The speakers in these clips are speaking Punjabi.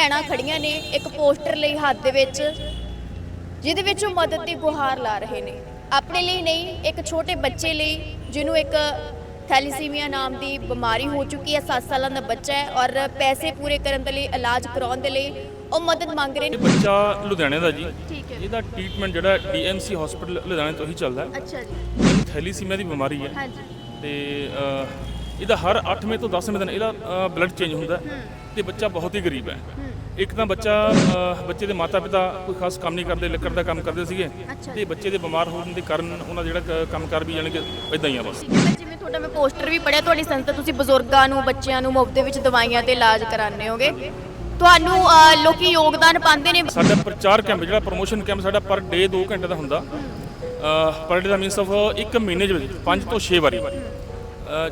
ਭੈਣਾਂ ਖੜੀਆਂ ਨੇ ਇੱਕ ਪੋਸਟਰ ਲਈ ਹੱਥ ਦੇ ਵਿੱਚ ਜਿਹਦੇ ਵਿੱਚ ਉਹ ਮਦਦ ਦੀ ਗੁਹਾਰ ਲਾ ਰਹੇ ਨੇ। ਆਪਣੇ ਲਈ ਨਹੀਂ ਇੱਕ ਛੋਟੇ ਬੱਚੇ ਲਈ ਜਿਹਨੂੰ ਇੱਕ ਥੈਲੀਸੀਮੀਆ ਨਾਮ ਦੀ ਬਿਮਾਰੀ ਹੋ ਚੁੱਕੀ ਹੈ 7 ਸਾਲਾਂ ਦਾ ਬੱਚਾ ਹੈ ਔਰ ਪੈਸੇ ਪੂਰੇ ਕਰਨ ਦੇ ਲਈ ਇਲਾਜ ਕਰਾਉਣ ਦੇ ਲਈ ਉਹ ਮਦਦ ਮੰਗ ਰਹੇ ਇਹ ਨੇ ਬੱਚਾ ਲੁਧਿਆਣੇ ਦਾ ਜੀ। ਠੀਕ ਹੈ। ਇਹਦਾ ਟ੍ਰੀਟਮੈਂਟ ਜਿਹੜਾ ਡੀਐਮਸੀ ਹਸਪੀਟਲ ਲੁਧਿਆਣੇ ਤੋਂ ਹੀ ਚੱਲਦਾ ਹੈ। ਅੱਛਾ ਜੀ। ਥੈਲੀਸੀਮੀਆ ਦੀ ਬਿਮਾਰੀ ਹੈ। ਹਾਂਜੀ। ਤੇ ਅਹ, ਇਹਦਾ ਹਰ 8ਵੇਂ ਤੋਂ 10ਵੇਂ ਦਿਨ ਇਹਦਾ ਬਲੱਡ ਚੇਂਜ ਹੁੰਦਾ ਹੈ ਤੇ ਬੱਚਾ ਬਹੁਤ ਹੀ ਗਰੀਬ ਹੈ। ਇੱਕ ਤਾਂ ਬੱਚਾ ਬੱਚੇ ਦੇ ਮਾਤਾ-ਪਿਤਾ ਕੋਈ ਖਾਸ ਕੰਮ ਨਹੀਂ ਕਰਦੇ ਲੱਕੜ ਦਾ ਕੰਮ ਕਰਦੇ ਸੀਗੇ ਅੱਛਾ। ਤੇ ਬੱਚੇ ਦੇ ਬਿਮਾਰ ਹੋਣ ਦੇ ਕਾਰਨ ਉਹਨਾਂ ਦਾ ਜਿਹੜਾ ਕ- ਕੰਮਕਾਰ ਵੀ ਜਾਣੀ ਕਿ ਇਦਾਂ ਹੀ ਆ ਬਸ। ਠੀਕ ਹੈ ਜਿਵੇਂ ਤੁਹਾਡਾ ਮੈਂ ਪੋਸਟਰ ਵੀ ਪੜਿਆ ਤੁਹਾਡੀ ਸੰਸਥਾ ਤੁਸੀਂ ਬਜ਼ੁਰਗਾਂ ਨੂੰ ਬੱਚਿਆਂ ਨੂੰ ਮੁਫਤ ਦੇ ਵਿੱਚ ਦਵਾਈਆਂ ਤੇ ਇਲਾਜ ਕਰਾਉਂਦੇ ਹੋਗੇ। ਤੁਹਾਨੂੰ ਅਹ, ਲੋਕੀ ਯੋਗਦਾਨ ਪਾਉਂਦੇ ਨੇ? ਸਾਡਾ ਪ੍ਰਚਾਰ ਕੈਂਪ ਜਿਹੜਾ ਪ੍ਰੋਮੋਸ਼ਨ ਕੈਂਪ ਸਾਡਾ ਪਰ ਡੇ 2 ਘੰਟੇ ਦਾ ਹੁੰਦਾ। ਪਰ ਡੇ ਦਾ ਮੀਨਸ ਆਫ ਇੱਕ ਮਹੀਨੇ ਦੇ ਵਿੱਚ 5 ਤੋਂ 6 ਵਾਰੀ।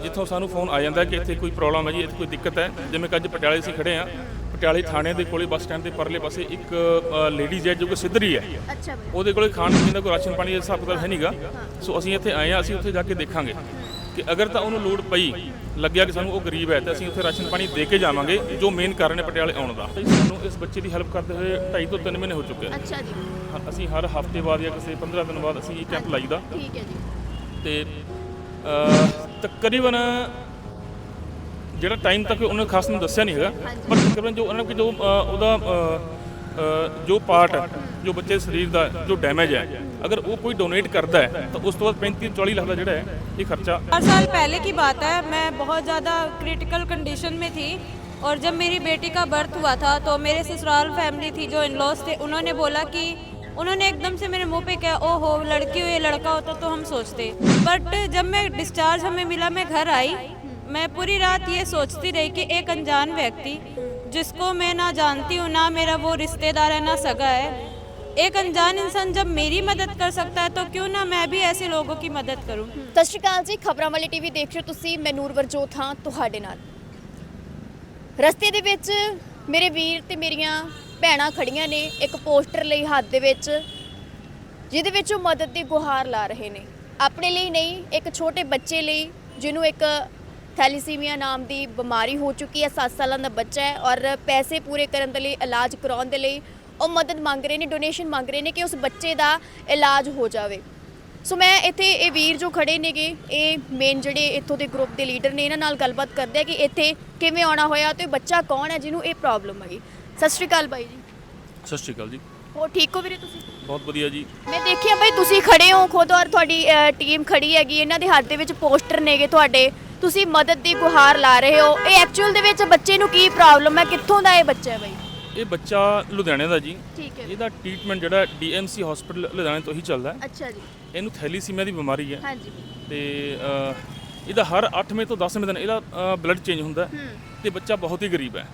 ਜਿੱਥੋਂ ਸਾਨੂੰ ਫੋਨ ਆ ਜਾਂਦਾ ਕਿ ਇੱਥੇ ਕੋਈ ਪ੍ਰੋਬਲਮ ਹੈ ਜੀ ਇੱਥੇ ਕੋਈ ਦਿੱਕਤ ਹੈ। ਜਿਵੇਂ ਕਿ ਅੱਜ ਪਟਿਆਲੇ ਅਸੀਂ ਖੜੇ ਆ ਪਟਿਆਲੇ ਥਾਣੇ ਦੇ ਕੋਲੇ ਬੱਸ ਸਟੈਂਡ ਦੇ ਪਰਲੇ ਪਾਸੇ ਇੱਕ ਲੇਡੀਜ਼ ਹੈ ਜੋ ਕਿ ਸਿੱਧਰੀ ਹੈ। ਅੱਛਾ ਬਈ। ਉਹਦੇ ਕੋਲੇ ਖਾਣ ਪੀਣ ਦਾ ਕੋਈ ਰਾਸ਼ਨ ਪਾਣੀ ਦਾ ਹਿਸਾਬ ਕਿਤਾਬ ਹੈ ਨਹੀਂਗਾ ਸੋ ਅਸੀਂ ਇੱਥੇ ਆਏ ਆ ਅਸੀਂ ਉੱਥੇ ਜਾ ਕੇ ਦੇਖਾਂਗੇ ਕਿ ਅਗਰ ਤਾਂ ਉਹਨੂੰ ਲੋੜ ਪਈ ਲੱਗਿਆ ਕਿ ਸਾਨੂੰ ਉਹ ਗਰੀਬ ਹੈ ਤਾਂ ਅਸੀਂ ਉੱਥੇ ਰਾਸ਼ਨ ਪਾਣੀ ਦੇ ਕੇ ਜਾਵਾਂਗੇ ਜੋ ਮੇਨ ਕਾਰਨ ਹੈ ਪਟਿਆਲੇ ਆਉਣ ਦਾ। ਸਾਨੂੰ ਇਸ ਬੱਚੇ ਦੀ ਹੈਲਪ ਕਰਦੇ ਹੋਏ 2.5 ਤੋਂ 3 ਮਹੀਨੇ ਹੋ ਚੁੱਕੇ ਅੱਛਾ ਜੀ। ਅਸੀਂ ਹਰ ਹਫ਼ਤੇ ਬਾਅਦ ਜਾਂ ਕਿਸੇ 15 ਦਿਨ ਬਾਅਦ ਅਸੀਂ ਇਹ ਕੈਂਪ ਲਾਈਦਾ। ਠੀਕ ਹੈ ਜੀ। ਤੇ ਤਕਰੀਬਨ ਜਿਹੜਾ ਟਾਈਮ ਤੱਕ ਉਹਨੇ ਖਾਸ ਨੂੰ ਦੱਸਿਆ ਨਹੀਂ ਹੈਗਾ ਪਰ ਤਕਰੀਬਨ ਜੋ ਉਹਨਾਂ ਕਿ ਜੋ ਅਹ, ਉਹਦਾ ਅਹ, ਅਹ, ਜੋ ਪਾਰਟ ਹੈ ਜੋ ਬੱਚੇ ਦੇ ਸਰੀਰ ਦਾ ਜੋ ਡੈਮੇਜ ਹੈ ਅਗਰ ਉਹ ਕੋਈ ਡੋਨੇਟ ਕਰਦਾ ਹੈ ਤਾਂ ਉਸ ਤੋਂ ਬਾਅਦ 35 40 ਲੱਖ ਦਾ ਜਿਹੜਾ ਹੈ ਇਹ ਖਰਚਾ चार साल पहले की बात है मैं बहुत ज़्यादा क्रिटिकल कंडीशन में थी और जब मेरी बेटी का बर्थ हुआ था तो मेरे ससुराल फैमिली थी जो इन लॉज थे उन्होंने बोला कि उन्होंने एकदम से मेरे मुंह पे कहा ओ हो लड़की हो या लड़का होता तो हम सोचते बट जब मैं डिस्चार्ज हमें मिला मैं घर आई मैं पूरी रात ये सोचती रही कि एक अनजान व्यक्ति जिसको मैं ना जानती हूँ ना मेरा वो रिश्तेदार है ना सगा है एक अनजान इंसान जब मेरी मदद कर सकता है तो क्यों ना मैं भी ऐसे लोगों की मदद करूँ ਸਤਿ ਸ਼੍ਰੀ ਅਕਾਲ ਜੀ ਖਬਰਾਂ ਵਾਲੀ ਟੀਵੀ ਦੇਖ ਰਹੇ ਹੋ ਤੁਸੀਂ ਮੈਂ ਨੂਰਵਰ ਜੋਤ ਹਾਂ ਤੁਹਾਡੇ ਨਾਲ ਰਸਤੇ ਦੇ ਵਿੱਚ ਮੇਰੇ ਵੀਰ ਤੇ ਮੇਰੀਆਂ ਭੈਣਾਂ ਖੜੀਆਂ ਨੇ ਇੱਕ ਪੋਸਟਰ ਲਈ ਹੱਥ ਦੇ ਵਿੱਚ ਜਿਹਦੇ ਵਿੱਚ ਉਹ ਮਦਦ ਦੀ ਗੁਹਾਰ ਲਾ ਰਹੇ ਨੇ ਆਪਣੇ ਲਈ ਨਹੀਂ ਇੱਕ ਛੋਟੇ ਬੱਚੇ ਲਈ ਜਿਹਨੂੰ ਇੱਕ ਥੈਲੀਸੀਮੀਆ ਨਾਮ ਦੀ ਬਿਮਾਰੀ ਹੋ ਚੁੱਕੀ ਹੈ 7 ਸਾਲਾਂ ਦਾ ਬੱਚਾ ਹੈ ਔਰ ਪੈਸੇ ਪੂਰੇ ਕਰਨ ਦੇ ਲਈ ਇਲਾਜ ਕਰਾਉਣ ਦੇ ਲਈ ਉਹ ਮਦਦ ਮੰਗ ਰਹੇ ਨੇ ਡੋਨੇਸ਼ਨ ਮੰਗ ਰਹੇ ਨੇ ਕਿ ਉਸ ਬੱਚੇ ਦਾ ਇਲਾਜ ਹੋ ਜਾਵੇ। ਸੋ ਮੈਂ ਇੱਥੇ ਇਹ ਵੀਰ ਜੋ ਖੜੇ ਨੇਗੇ ਇਹ ਮੇਨ ਜਿਹੜੇ ਇੱਥੋਂ ਦੇ ਗਰੁੱਪ ਦੇ ਲੀਡਰ ਨੇ ਇਹਨਾਂ ਨਾਲ ਗੱਲਬਾਤ ਕਰਦੇ ਆ ਕਿ ਇੱਥੇ ਕਿਵੇਂ ਆਉਣਾ ਹੋਇਆ ਤੇ ਬੱਚਾ ਕੌਣ ਹੈ ਜਿਹਨੂੰ ਇਹ ਪ੍ਰੋਬਲਮ ਹੈਗੀ। ਸਤਿ ਸ਼੍ਰੀ ਅਕਾਲ ਬਾਈ ਜੀ। ਸਤਿ ਸ਼੍ਰੀ ਅਕਾਲ ਜੀ। ਹੋਰ ਠੀਕ ਹੋ ਵੀਰੇ ਤੁਸੀਂ? ਬਹੁਤ ਵਧੀਆ ਜੀ। ਮੈਂ ਦੇਖਿਆ ਬਾਈ ਤੁਸੀਂ ਖੜੇ ਹੋ ਖੁਦ ਔਰ ਤੁਹਾਡੀ ਟੀਮ ਖੜੀ ਹੈਗੀ ਇਹਨਾਂ ਦੇ ਹੱਥ ਦੇ ਵਿੱਚ ਪੋਸਟਰ ਨੇਗੇ ਤੁਹਾਡੇ। ਤੁਸੀਂ ਮਦਦ ਦੀ ਗੁਹਾਰ ਲਾ ਰਹੇ ਹੋ। ਇਹ ਐਕਚੁਅਲ ਦੇ ਵਿੱਚ ਬੱਚੇ ਨੂੰ ਕੀ ਪ੍ਰੋਬਲਮ ਹੈ? ਕਿੱਥੋਂ ਦਾ ਇਹ ਬੱਚਾ ਹੈ ਬਾਈ? ਇਹ ਬੱਚਾ ਲੁਧਿਆਣੇ ਦਾ ਜੀ। ਠੀਕ ਹੈ। ਇਹਦਾ ਟ੍ਰੀਟਮੈਂਟ ਜਿਹੜਾ ਡੀਐਮਸੀ ਹਸਪੀਟਲ ਲੁਧਿਆਣੇ ਤੋਂ ਹੀ ਚੱਲਦਾ ਹੈ। ਅੱਛਾ ਜੀ। ਇਹਨੂੰ ਥੈਲੀਸੀਮੀਆ ਦੀ ਬਿਮਾਰੀ ਹੈ। ਹਾਂਜੀ। ਤੇ ਅਹ, ਇਹਦਾ ਹਰ 8ਵੇਂ ਤੋਂ 10ਵੇਂ ਦਿਨ ਇਹਦਾ ਬਲੱਡ ਚੇਂਜ ਹੁੰਦਾ ਹੈ। ਤੇ ਬੱਚਾ ਬਹੁਤ ਹੀ ਗਰੀਬ ਹੈ।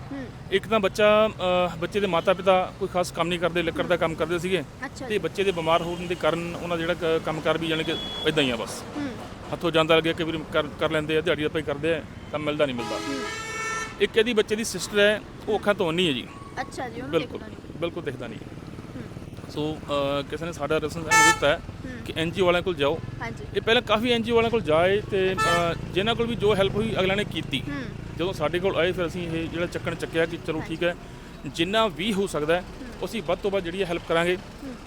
ਇੱਕ ਤਾਂ ਬੱਚਾ ਅਹ, ਬੱਚੇ ਦੇ ਮਾਤਾ-ਪਿਤਾ ਕੋਈ ਖਾਸ ਕੰਮ ਨਹੀਂ ਕਰਦੇ ਲੱਕੜ ਦਾ ਕੰਮ ਕਰਦੇ ਸੀਗੇ। ਅੱਛਾ ਤੇ ਬੱਚੇ ਦੇ ਬਿਮਾਰ ਹੋਣ ਦੇ ਕਾਰਨ ਉਹਨਾਂ ਦਾ ਜਿਹੜਾ ਕ- ਕੰਮਕਾਰ ਵੀ ਜਾਣੀ ਕਿ ਇਦਾਂ ਹੀ ਆ ਬਸ। ਹੱਥੋਂ ਜਾਂਦਾ ਲੱਗਿਆ ਕਿ ਵੀ ਕਰ ਕਰ ਲੈਂਦੇ ਆ ਦਿਹਾੜੀ ਦਾ ਕਰਦੇ ਆ ਤਾਂ ਮਿਲਦਾ ਨਹੀਂ ਮਿਲਦਾ। ਇੱਕ ਇਹਦੀ ਬੱਚੇ ਦੀ ਸਿਸਟਰ ਹੈ ਉਹ ਅੱਖਾਂ ਤੋਂ ਨਹੀਂ ਹੈ ਜੀ। ਅੱਛਾ ਜੀ ਉਹਨੂੰ ਬਿਲਕੁਲ ਦੇਖਣਾ ਨਹੀਂ। ਬਿਲਕੁਲ ਦਿਖਦਾ ਨਹੀਂ। ਸੋ ਅਹ, ਕਿਸੇ ਨੇ ਸਾਡਾ ਐਵੇਂ ਦਿੱਤਾ ਹੈ ਕਿ ਐਨਜੀਓ ਵਾਲਿਆਂ ਕੋਲ ਜਾਓ। ਹਾਂਜੀ। ਇਹ ਪਹਿਲਾਂ ਕਾਫੀ ਐਨਜੀਓ ਵਾਲਿਆਂ ਕੋਲ ਜਾਏ ਤੇ ਅਹ, ਜਿਨ੍ਹਾਂ ਕੋਲ ਵੀ ਜੋ ਹੈਲਪ ਹੋਈ ਅਗਲਿਆਂ ਨੇ ਕੀਤੀ। ਜਦੋਂ ਸਾਡੇ ਕੋਲ ਆਏ ਫਿਰ ਅਸੀਂ ਇਹ ਜਿਹੜਾ ਚੱਕਣ ਚੱਕਿਆ ਕਿ ਚਲੋ ਠੀਕ ਹੈ ਜਿੰਨਾ ਵੀ ਹੋ ਸਕਦਾ ਹੈ ਅਸੀਂ ਵੱਧ ਤੋਂ ਵੱਧ ਜਿਹੜੀ ਹੈਲਪ ਕਰਾਂਗੇ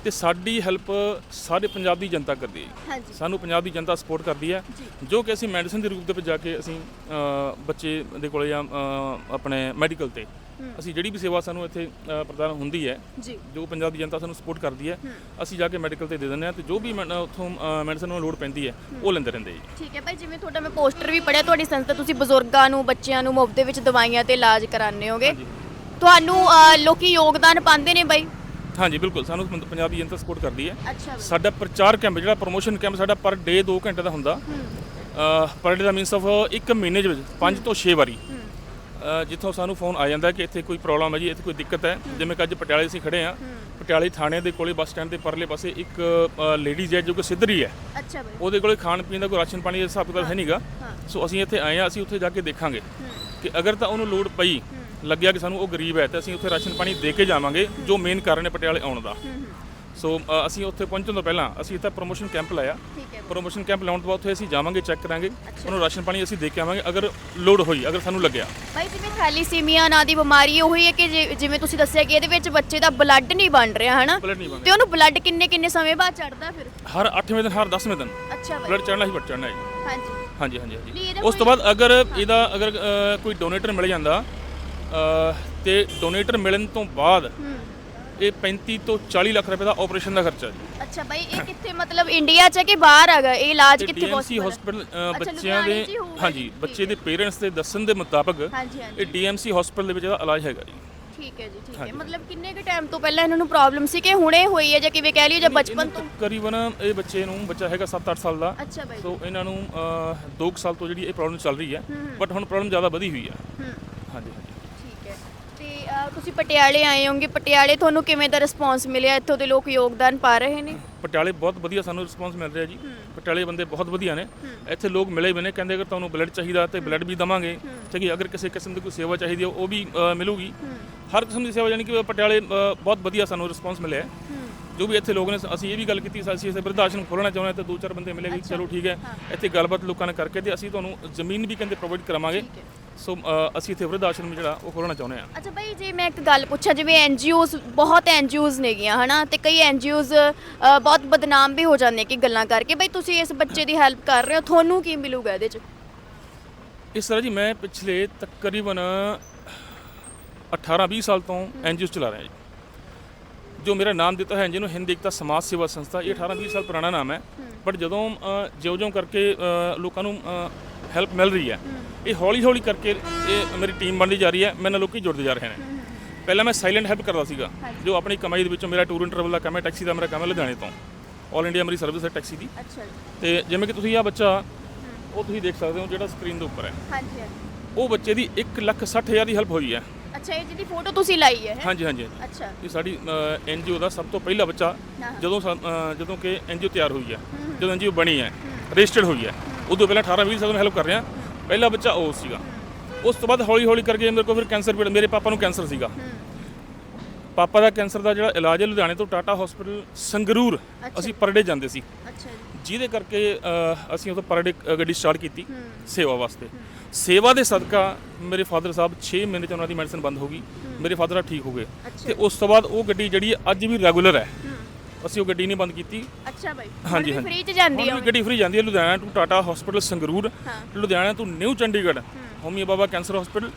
ਤੇ ਸਾਡੀ ਹੈਲਪ ਸਾਰੇ ਪੰਜਾਬ ਦੀ ਜਨਤਾ ਕਰਦੀ ਹੈ ਸਾਨੂੰ ਪੰਜਾਬ ਦੀ ਜਨਤਾ ਸਪੋਰਟ ਕਰਦੀ ਹੈ ਜੋ। ਕਿ ਅਸੀਂ ਮੈਡੀਸਨ ਦੇ ਰੂਪ ਦੇ ਵਿੱਚ ਜਾ ਕੇ ਅਸੀਂ ਬੱਚੇ ਦੇ ਕੋਲੇ ਜਾਂ ਆਪਣੇ ਮੈਡੀਕਲ ਤੇ ਅਸੀਂ ਜਿਹੜੀ ਵੀ ਸੇਵਾ ਸਾਨੂੰ ਇੱਥੇ ਪ੍ਰਦਾਨ ਹੁੰਦੀ ਹੈ ਜੀ। ਪੰਜਾਬ ਦੀ ਜਨਤਾ ਸਾਨੂੰ ਸਪੋਰਟ ਕਰਦੀ ਹੈ ਅਸੀਂ ਜਾ ਕੇ ਮੈਡੀਕਲ ਤੇ ਦੇ ਦਿੰਦੇ ਹਾਂ ਤੇ ਜੋ ਵੀ ਉੱਥੋਂ ਮੈਡੀਸਨ ਨੂੰ ਲੋੜ ਪੈਂਦੀ ਹੈ ਉਹ ਲੈਂਦੇ ਰਹਿੰਦੇ ਜੀ। ਠੀਕ ਹੈ ਭਾਈ ਜਿਵੇਂ ਤੁਹਾਡਾ ਮੈਂ ਪੋਸਟਰ ਵੀ ਪੜਿਆ ਤੁਹਾਡੀ ਸੰਸਥਾ ਤੁਸੀਂ ਬਜ਼ੁਰਗਾਂ ਨੂੰ ਬੱਚਿਆਂ ਨੂੰ ਮੁਫਤ ਦੇ ਵਿੱਚ ਦਵਾਈਆਂ ਤੇ ਇਲਾਜ ਕਰਾਉਂਦੇ ਹੋਗੇ। ਤੁਹਾਨੂੰ ਅਹ, ਲੋਕੀ ਯੋਗਦਾਨ ਪਾਉਂਦੇ ਨੇ ਬਾਈ? ਹਾਂਜੀ ਬਿਲਕੁਲ। ਸਾਨੂੰ ਪੰਜ- ਪੰਜਾਬ ਜਨਤਾ ਸਪੋਰਟ ਕਰਦੀ ਹੈ। ਅੱਛਾ ਸਾਡਾ ਪ੍ਰਚਾਰ ਕੈਂਪ ਜਿਹੜਾ ਪ੍ਰੋਮੋਸ਼ਨ ਕੈਂਪ ਸਾਡਾ ਪਰ ਡੇ 2 ਘੰਟੇ ਦਾ ਹੁੰਦਾ। ਪਰ ਡੇ ਦਾ ਮੀਨਸ ਆਫ ਇੱਕ ਮਹੀਨੇ ਦੇ ਵਿੱਚ 5 ਤੋਂ 6 ਵਾਰੀ। ਅਹ, ਜਿੱਥੋਂ ਸਾਨੂੰ ਫੋਨ ਆ ਜਾਂਦਾ ਕਿ ਇੱਥੇ ਕੋਈ ਪ੍ਰੋਬਲਮ ਹੈ ਜੀ ਇੱਥੇ ਕੋਈ ਦਿੱਕਤ ਹੈ। ਜਿਵੇਂ ਕਿ ਅੱਜ ਪਟਿਆਲੇ ਅਸੀਂ ਖੜੇ ਆ ਪਟਿਆਲੇ ਥਾਣੇ ਦੇ ਕੋਲੇ ਬੱਸ ਸਟੈਂਡ ਦੇ ਪਰਲੇ ਪਾਸੇ ਇੱਕ ਲੇਡੀਜ਼ ਹੈ ਜੋ ਕਿ ਸਿੱਧਰੀ ਹੈ। ਅੱਛਾ ਬਾਈ। ਉਹਦੇ ਕੋਲੇ ਖਾਣ ਪੀਣ ਦਾ ਕੋਈ ਰਾਸ਼ਨ ਪਾਣੀ ਦਾ ਹਿਸਾਬ ਕਿਤਾਬ ਹੈ ਨਹੀਂਗਾ ਸੋ ਅਸੀਂ ਇੱਥੇ ਆਏ ਆ ਅਸੀਂ ਉੱਥੇ ਜਾ ਕੇ ਦੇਖਾਂਗੇ ਕਿ ਅਗਰ ਤਾਂ ਉਹਨੂੰ ਲੋੜ ਪਈ ਲੱਗਿਆ ਕਿ ਸਾਨੂੰ ਉਹ ਗਰੀਬ ਹੈ ਤਾਂ ਅਸੀਂ ਉੱਥੇ ਰਾਸ਼ਨ ਪਾਣੀ ਦੇ ਕੇ ਜਾਵਾਂਗੇ ਜੋ ਮੇਨ ਕਾਰਨ ਹੈ ਪਟਿਆਲੇ ਆਉਣ ਦਾ। ਸੋ ਅ, ਅਸੀਂ ਉੱਥੇ ਪਹੁੰਚਣ ਤੋਂ ਪਹਿਲਾਂ ਅਸੀਂ ਇੱਥੇ ਪ੍ਰੋਮੋਸ਼ਨ ਕੈਂਪ ਲਾਇਆ। ਠੀਕ ਹੈ ਪ੍ਰੋਮੋਸ਼ਨ ਕੈਂਪ ਲਾਉਣ ਤੋਂ ਬਾਅਦ ਉੱਥੇ ਅਸੀਂ ਜਾਵਾਂਗੇ ਚੈੱਕ ਕਰਾਂਗੇ। ਉਹਨੂੰ ਰਾਸ਼ਨ ਪਾਣੀ ਅਸੀਂ ਦੇ ਕੇ ਆਵਾਂਗੇ ਅਗਰ ਲੋਡ ਹੋਈ ਅਗਰ ਸਾਨੂੰ ਲੱਗਿਆ। ਭਾਈ ਜਿਵੇਂ ਥੈਲੀਸੀਮੀਆ ਨਾਂ ਦੀ ਬਿਮਾਰੀ ਉਹੀ ਹੈ ਕਿ ਜੇ- ਜਿਵੇਂ ਤੁਸੀਂ ਦੱਸਿਆ ਕਿ ਇਹਦੇ ਵਿੱਚ ਬੱਚੇ ਦਾ ਬਲੱਡ ਨਹੀਂ ਬਣ ਰਿਹਾ ਹਨਾ? ਨਹੀਂ ਤੇ ਉਹਨੂੰ ਬਲੱਡ ਕਿੰਨੇ ਕਿੰਨੇ ਸਮੇਂ ਬਾਅਦ ਚੜਦਾ ਫਿਰ? ਹਰ 8ਵੇਂ ਦਿਨ ਹਰ 10ਵੇਂ ਦਿਨ। ਅੱਛਾ ਬਲੱਡ ਚੜਨਾ ਹੀ ਬਲੱਡ ਚੜਨਾ ਹੈ ਜੀ। ਹਾਂਜੀ। ਹਾਂਜੀ ਹਾਂਜੀ ਨਹੀਂ, ਹਾਂਜੀ ਇਹਦਾ ਉਸ ਤੋਂ ਬਾਅਦ ਅਗਰ ਇਹਦਾ ਅਗਰ ਅ, ਕੋਈ ਡੋਨੇਟਰ ਮਿਲ ਜਾਂਦਾ ਤੇ ਡੋਨੇਟਰ ਮਿਲਣ ਤੋਂ ਬਾਅਦ ਇਹ 35 ਤੋਂ 40 ਲੱਖ ਰੁਪਏ ਦਾ ਆਪਰੇਸ਼ਨ ਦਾ ਖਰਚਾ ਜੀ। ਅੱਛਾ ਭਾਈ ਇਹ ਕਿੱਥੇ ਮਤਲਬ ਇੰਡੀਆ ਚ ਹੈ ਕਿ ਬਾਹਰ ਹੈਗਾ? ਇਹ ਇਲਾਜ ਕਿੱਥੇ possible ਹੈ? ਹਸਪੀਟਲ ਬੱਚਿਆਂ ਦੇ ਹਾਂਜੀ ਬੱਚੇ ਦੇ ਪੇਰੈਂਟਸ ਦੇ ਦੱਸਣ ਦੇ ਮੁਤਾਬਕ ਇਹ ਡੀਐਮਸੀ ਹਸਪੀਟਲ ਦੇ ਵਿੱਚ ਇਹਦਾ ਇਲਾਜ ਹੈਗਾ ਜੀ। ਠੀਕ ਹੈ ਜੀ ਠੀਕ ਹੈ। ਮਤਲਬ ਕਿੰਨੇ ਕੁ ਟਾਈਮ ਤੋਂ ਪਹਿਲਾਂ ਇਹਨਾਂ ਨੂੰ ਪ੍ਰੋਬਲਮ ਸੀ ਕਿ ਹੁਣੇ ਹੋਈ ਹੈ ਜਾਂ ਕਿਵੇਂ ਕਹਿ ਲਈਏ ਜਾਂ ਬਚਪਨ ਤੋਂ? ਤਕਰੀਬਨ ਇਹ ਬੱਚੇ ਨੂੰ ਬੱਚਾ ਹੈਗਾ 7-8 ਸਾਲ ਦਾ। ਸੋ ਇਹਨਾਂ ਨੂੰ 2 ਸਾਲ ਤੋਂ ਜਿਹੜੀ ਇਹ ਪ੍ਰੋਬਲਮ ਚੱਲ ਰਹੀ ਹੈ ਬਟ ਹੁਣ ਪ੍ਰੋਬਲਮ ਜ਼ਿਆਦਾ ਵਧੀ ਹੋਈ ਹੈ। ਤੇ ਤੁਸੀਂ ਪਟਿਆਲੇ ਆਏ ਹੋਗੇ ਪਟਿਆਲੇ ਤੁਹਾਨੂੰ ਕਿਵੇਂ ਦਾ ਰਿਸਪੌਂਸ ਮਿਲਿਆ? ਇੱਥੋਂ ਦੇ ਲੋਕ ਯੋਗਦਾਨ ਪਾ ਰਹੇ ਨੇ। ਪਟਿਆਲੇ ਬਹੁਤ ਵਧੀਆ ਸਾਨੂੰ ਰਿਸਪੌਂਸ ਮਿਲ ਰਿਹਾ ਜੀ। ਪਟਿਆਲੇ ਬੰਦੇ ਬਹੁਤ ਵਧੀਆ ਨੇ। ਇੱਥੇ ਲੋਕ ਮਿਲੇ ਵੀ ਨੇ ਕਹਿੰਦੇ ਅਗਰ ਤੁਹਾਨੂੰ ਬਲੱਡ ਚਾਹੀਦਾ ਤੇ ਬਲੱਡ ਵੀ ਦਵਾਂਗੇ। ਠੀਕ ਹੈ ਅਗਰ ਕਿਸੇ ਕਿਸਮ ਦੀ ਕੋਈ ਸੇਵਾ ਚਾਹੀਦੀ ਹੈ ਉਹ ਵੀ ਅ, ਮਿਲੂਗੀ। ਹਰ ਕਿਸਮ ਦੀ ਸੇਵਾ ਯਾਨੀ ਕਿ ਪਟਿਆਲੇ ਅ, ਬਹੁਤ ਵਧੀਆ ਸਾਨੂੰ ਰਿਸਪੌਂਸ ਮਿਲਿਆ ਹੈ। ਜੋ ਵੀ ਇੱਥੇ ਲੋਕ ਨੇ ਅਸੀਂ ਇਹ ਵੀ ਗੱਲ ਕੀਤੀ ਸੀ ਅਸੀਂ ਇਸੇ ਬਿਰਧ ਆਸ਼ਰਮ ਖੋਲਣਾ ਚਾਹੁੰਦੇ ਹਾਂ ਤੇ ਦੋ ਚਾਰ ਬੰਦੇ ਮਿਲੇਗੇ ਚਲੋ ਠੀਕ ਹੈ। ਇੱਥੇ ਗੱਲਬਾਤ ਲੋਕਾਂ ਨਾਲ ਕਰਕੇ ਤੇ ਅਸੀਂ ਤੁਹਾਨੂੰ ਜ਼ਮੀਨ ਵੀ ਕਹਿੰਦੇ ਪ੍ਰੋਵਾਈਡ ਕਰਾਵਾਂਗੇ। ਸੋ ਅ, ਅਸੀਂ ਇੱਥੇ ਬਿਰਧ ਆਸ਼ਰਮ ਜਿਹੜਾ ਉਹ ਖੋਲਣਾ ਚਾਹੁੰਦੇ ਹਾਂ। ਅੱਛਾ ਭਾਈ ਜੇ ਮੈਂ ਇੱਕ ਗੱਲ ਪੁੱਛਾਂ ਜਿਵੇਂ ਐਨਜੀਓਜ਼ ਬਹੁਤ ਐਨਜੀਓਜ਼ ਨੇਗੀਆਂ ਹਨਾ? ਤੇ ਕਈ ਐਨਜੀਓਜ਼ ਬਹੁਤ ਬਦਨਾਮ ਵੀ ਹੋ ਜਾਂਦੇ ਕਿ ਗੱਲਾਂ ਕਰਕੇ। ਭਾਈ ਤੁਸੀਂ ਇਸ ਬੱਚੇ ਦੀ ਹੈਲਪ ਕਰ ਰਹੇ ਹੋ ਤੁਹਾਨੂੰ ਕੀ ਮਿਲੂਗਾ ਇਹਦੇ ਚ? ਇਸ ਤਰ੍ਹਾਂ ਜੀ ਮੈਂ ਪਿਛਲੇ ਤਕਰੀਬਨ 18-20 ਸਾਲ ਤੋਂ ਐਨਜੀਓ ਚਲਾ ਰਿਹਾ ਜੀ। ਜੋ ਮੇਰਾ ਨਾਮ ਦਿੱਤਾ ਹੈ ਜਿਹਨੂੰ ਹਿੰਦ ਏਕਤਾ ਸਮਾਜ ਸੇਵਾ ਸੰਸਥਾ ਇਹ 18-20 ਸਾਲ ਪੁਰਾਣਾ ਨਾਮ ਹੈ। ਬਟ ਜਦੋਂ ਜਿਉਂ-ਜਿਉਂ ਕਰਕੇ ਅ, ਲੋਕਾਂ ਨੂੰ ਹੈਲਪ ਮਿਲ ਰਹੀ ਹੈ। ਇਹ ਹੌਲੀ-ਹੌਲੀ ਕਰਕੇ ਇਹ ਮੇਰੀ ਟੀਮ ਬਣਦੀ ਜਾ ਰਹੀ ਹੈ। ਮੇਰੇ ਨਾਲ ਲੋਕੀ ਜੁੜਦੇ ਜਾ ਰਹੇ ਨੇ। ਪਹਿਲਾਂ ਮੈਂ ਸਾਇਲੈਂਟ ਹੈਲਪ ਕਰਦਾ ਸੀਗਾ ਜੋ ਆਪਣੀ ਕਮਾਈ ਦੇ ਵਿੱਚੋਂ ਮੇਰਾ ਟੂਰ ਐਂਡ ਟਰੈਵਲ ਦਾ ਕੰਮ ਹੈ ਟੈਕਸੀ ਦਾ ਮੇਰਾ ਕੰਮ ਹੈ ਲੁਧਿਆਣੇ ਤੋਂ। 올 ਇੰਡੀਆ ਮੇਰੀ ਸਰਵਿਸ ਹੈ ਟੈਕਸੀ ਦੀ। ਅੱਛਾ ਤੇ ਜਿਵੇਂ ਕਿ ਤੁਸੀਂ ਆ ਬੱਚਾ ਉਹ ਤੁਸੀਂ ਦੇਖ ਸਕਦੇ ਹੋ ਜਿਹੜਾ ਸਕਰੀਨ ਦੇ ਉੱਪਰ ਹੈ। ਹਾਂਜੀ ਹਾਂਜੀ। ਉਹ ਬੱਚੇ ਦੀ 1 ਲੱਖ 60 ਹਜ਼ਾਰ ਦੀ ਹੈਲਪ ਹੋਈ ਹੈ। ਅੱਛਾ ਇਹ ਜਿਹਦੀ ਫੋਟੋ ਤੁਸੀਂ ਲਾਈ ਹੈ? ਹਾਂਜੀ ਹਾਂਜੀ। ਅੱਛਾ। ਇਹ ਸਾਡੀ ਐਨਜੀਓ ਦਾ ਸਭ ਤੋਂ ਪਹਿਲਾ ਬੱਚਾ। ਜਦੋਂ ਜਦੋਂ ਕਿ ਐਨਜੀਓ ਤਿਆਰ ਹੋਈ ਹੈ। ਜਦੋਂ ਐਨਜੀਓ ਬਣੀ ਹੈ ਰਜਿਸਟਰਡ ਹੋਈ ਹੈ। ਉਦੋਂ ਪਹਿਲਾਂ 18 20 ਸਾਲ ਤੋਂ ਹੈਲਪ ਕਰ ਰਿਹਾ। ਪਹਿਲਾ ਬੱਚਾ ਉਹ ਸੀਗਾ। ਉਸ ਤੋਂ ਬਾਅਦ ਹੌਲੀ ਹੌਲੀ ਕਰਕੇ ਮੇਰੇ ਕੋਲ ਫਿਰ ਕੈਂਸਰ ਪੀੜ ਮੇਰੇ ਪਾਪਾ ਨੂੰ ਕੈਂਸਰ ਸੀਗਾ। ਪਾਪਾ ਦਾ ਕੈਂਸਰ ਦਾ ਜਿਹੜਾ ਇਲਾਜ ਹੈ ਲੁਧਿਆਣੇ ਤੋਂ ਟਾਟਾ ਹਸਪੀਟਲ ਸੰਗਰੂਰ। ਅਸੀਂ ਪਰ ਡੇ ਜਾਂਦੇ ਸੀ। ਅੱਛਾ ਜੀ। ਜਿਹਦੇ ਕਰਕੇ ਅਸੀਂ ਉਦੋਂ ਪਰ ਡੇ ਗੱਡੀ ਸਟਾਰਟ ਕੀਤੀ ਸੇਵਾ ਵਾਸਤੇ। ਸੇਵਾ ਦੇ ਸਦਕਾ ਮੇਰੇ ਫਾਦਰ ਸਾਹਿਬ 6 ਮਹੀਨੇ ਚ ਉਹਨਾਂ ਦੀ ਮੈਡੀਸਨ ਬੰਦ ਹੋ ਗਈ। ਮੇਰੇ ਫਾਦਰ ਸਾਹਿਬ ਠੀਕ ਹੋ ਗਏ। ਤੇ ਉਸ ਤੋਂ ਬਾਅਦ ਉਹ ਗੱਡੀ ਜਿਹੜੀ ਅੱਜ ਵੀ ਰੈਗੂਲਰ ਹੈ। ਅਸੀਂ ਉਹ ਗੱਡੀ ਨਹੀਂ ਬੰਦ ਕੀਤੀ। ਅੱਛਾ ਭਾਈ ਹਾਂਜੀ, ਹਾਂਜੀ। ਫ੍ਰੀ ਚ ਜਾਂਦੀ ਹੁਣ ਆ ਵੀ ਗੱਡੀ ਫ੍ਰੀ ਜਾਂਦੀ ਹੈ। Ludhiana to Tata hospital Sangrur. ਹਾਂ। ਲੁਧਿਆਣਾ ਤੋਂ new Chandigarh. Homi Bhabha cancer hospital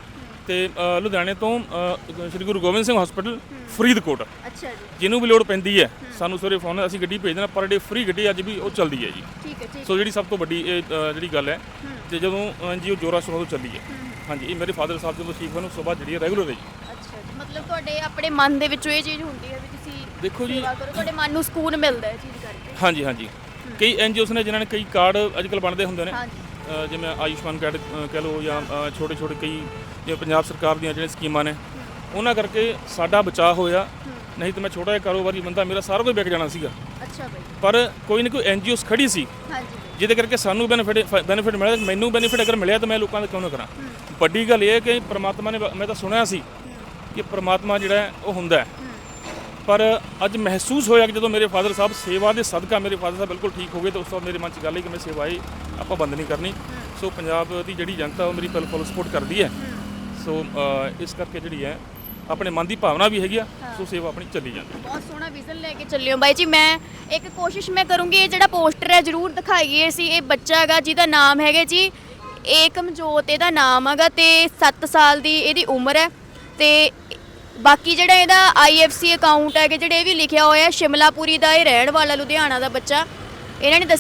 ਤੇ ਅ, ਲੁਧਿਆਣੇ ਤੋਂ ਅ, ਸ਼੍ਰੀ ਗੁਰੂ ਗੋਬਿੰਦ ਸਿੰਘ ਹਸਪੀਟਲ ਫਰੀਦਕੋਟ। ਅੱਛਾ ਜੀ। ਜਿਹਨੂੰ ਵੀ ਲੋੜ ਪੈਂਦੀ ਹੈ ਸਾਨੂੰ ਸਵੇਰੇ ਫੋਨ ਅਸੀਂ ਗੱਡੀ ਭੇਜ ਦੇਣਾ ਪਰ ਡੇ ਫ੍ਰੀ ਗੱਡੀ ਅੱਜ ਵੀ ਉਹ ਚੱਲਦੀ ਹੈ ਜੀ। ਠੀਕ ਹੈ ਠੀਕ ਸੋ ਜਿਹੜੀ ਸਭ ਤੋਂ ਵੱਡੀ ਇਹ ਅ, ਜਿਹੜੀ ਗੱਲ ਹੈ ਤੇ ਜਦੋਂ ਐਨਜੀਓ ਜੋਰਾ ਸ਼ੋਰਾ ਤੋਂ ਚੱਲੀ ਹੈ। ਹਾਂਜੀ ਇਹ ਮੇਰੇ ਫਾਦਰ ਸਾਹਿਬ ਜਦੋਂ ਠੀਕ ਤੋਂ ਬਾਅਦ ਜਿਹੜੀ ਰੈਗੂਲਰ ਹੈ ਜੀ। ਅੱਛਾ ਜੀ ਮਤਲਬ ਤੁਹਾਡੇ ਆਪਣੇ ਮਨ ਦੇ ਵਿੱਚੋਂ ਇਹ ਚੀਜ਼ ਹੁੰਦੀ ਹੈ ਵੀ ਤੁਸੀਂ ਦੇਖੋ ਜੀ। ਸੇਵਾ ਕਰੋ ਤੁਹਾਡੇ ਮਨ ਨੂੰ ਸਕੂਨ ਮਿਲਦਾ ਹੈ ਇਹ ਚੀਜ਼ ਕਰਕੇ। ਹਾਂਜੀ ਹਾਂਜੀ। ਕਈ ਐਨਜੀਓਸ ਨੇ ਜਿਨ੍ਹਾਂ ਨੇ ਕਈ ਕਾਰਡ ਅੱਜਕੱਲ ਬਣਦੇ ਹੁੰਦੇ ਨੇ। ਹਾਂਜੀ। ਅ, ਜਿਵੇਂ ਆਯੁਸ਼ਮਾਨ ਕਾਰਡ ਅ, ਕਹਿ ਲਓ ਜਾਂ ਛੋਟੇ ਛੋਟੇ ਕਈ ਜਿਵੇਂ ਪੰਜਾਬ ਸਰਕਾਰ ਦੀਆਂ ਜਿਹੜੀਆਂ ਸਕੀਮਾਂ ਨੇ ਉਹਨਾਂ ਕਰਕੇ ਸਾਡਾ ਬਚਾਅ ਹੋਇਆ। ਨਹੀਂ ਤਾਂ ਮੈਂ ਛੋਟਾ ਜਿਹਾ ਕਾਰੋਬਾਰੀ ਬੰਦਾ ਮੇਰਾ ਸਾਰਾ ਕੁਝ ਵਿਕ ਜਾਣਾ ਸੀਗਾ। ਅੱਛਾ ਭਾਈ ਪਰ ਕੋਈ ਨਾ ਕੋਈ ਐਨਜੀਓਸ ਖੜੀ ਸੀ। ਹਾਂਜੀ ਜਿਹਦੇ ਕਰਕੇ ਸਾਨੂੰ ਬੈਨੀਫਿਟ ਬੈਨੀਫਿਟ ਮਿਲਿਆ ਤੇ ਮੈਨੂੰ ਬੈਨੀਫਿਟ ਅਗਰ ਮਿਲਿਆ ਤਾਂ ਮੈਂ ਲੋਕਾਂ ਦਾ ਕਿਉਂ ਨਾ ਕਰਾਂ? ਵੱਡੀ ਗੱਲ ਇਹ ਹੈ ਕਿ ਪ੍ਰਮਾਤਮਾ ਨੇ ਮੈਂ ਤਾਂ ਸੁਣਿਆ ਸੀ ਕਿ ਪ੍ਰਮਾਤਮਾ ਜਿਹੜਾ ਹੈ ਉਹ ਹੁੰਦਾ ਹੈ। ਪਰ ਅੱਜ ਮਹਿਸੂਸ ਹੋਇਆ ਕਿ ਜਦੋਂ ਮੇਰੇ ਫਾਦਰ ਸਾਹਿਬ ਸੇਵਾ ਦੇ ਸਦਕਾ ਮੇਰੇ ਫਾਦਰ ਸਾਹਿਬ ਬਿਲਕੁਲ ਠੀਕ ਹੋ ਗਏ ਤਾਂ ਉਸ ਤੋਂ ਬਾਅਦ ਮੇਰੇ ਮਨ 'ਚ ਗੱਲ ਹੈ ਕਿ ਮੈਂ ਸੇਵਾ ਇਹ ਆਪਾਂ ਬੰਦ ਨਹੀਂ ਕਰਨੀ। ਸੋ ਪੰਜਾਬ ਦੀ ਜਿਹੜੀ ਜਨਤਾ ਉਹ ਮੇਰੀ ਫੁੱਲ ਫੁੱਲ ਸਪੋਰਟ ਕਰਦੀ ਹੈ। ਸੋ ਇਸ ਕਰਕੇ ਜਿਹੜੀ ਹੈ ਆਪਣੇ ਮਨ ਦੀ ਭਾਵਨਾ ਵੀ ਹੈਗੀ ਆ ਸੋ ਸੇਵਾ ਆਪਣੀ ਚੱਲੀ ਜਾਂਦੀ ਹੈ। ਬਹੁਤ ਸੋਹਣਾ ਵਿਜ਼ਨ ਲੈ ਕੇ ਚੱਲਿਓ ਬਾਈ ਜੀ। ਮੈਂ ਇੱਕ ਕੋਸ਼ਿਸ਼ ਮੈਂ ਕਰੂੰਗੀ ਇਹ ਜਿਹੜਾ ਪੋਸਟਰ ਹੈ ਜਰੂਰ ਦਿਖਾਈਏ ਸੀ ਇਹ ਬੱਚਾ ਹੈਗਾ ਜਿਹਦਾ ਨਾਮ ਹੈਗਾ ਜੀ ਏਕਮਜੋਤ ਇਹਦਾ ਨਾਮ ਹੈਗਾ ਤੇ 7 ਸਾਲ ਦੀ ਇਹਦੀ ਉਮਰ ਹੈ ਤੇ ਬਾਕੀ ਜਿਹੜਾ ਇਹਦਾ ਆਈਐਫਸੀ ਅਕਾਊਂਟ ਹੈਗੇ ਜਿਹੜੇ ਇਹ ਵੀ ਲਿਖਿਆ ਹੋਇਆ ਹੈ, ਸ਼ਿਮਲਾਪੁਰੀ ਦਾ ਇਹ ਰਹਿਣ ਵਾਲਾ ਲੁਧਿਆਣਾ ਦਾ ਬੱਚਾ ਇਹਨਾਂ ਨੇ ਦੱਸਿਆ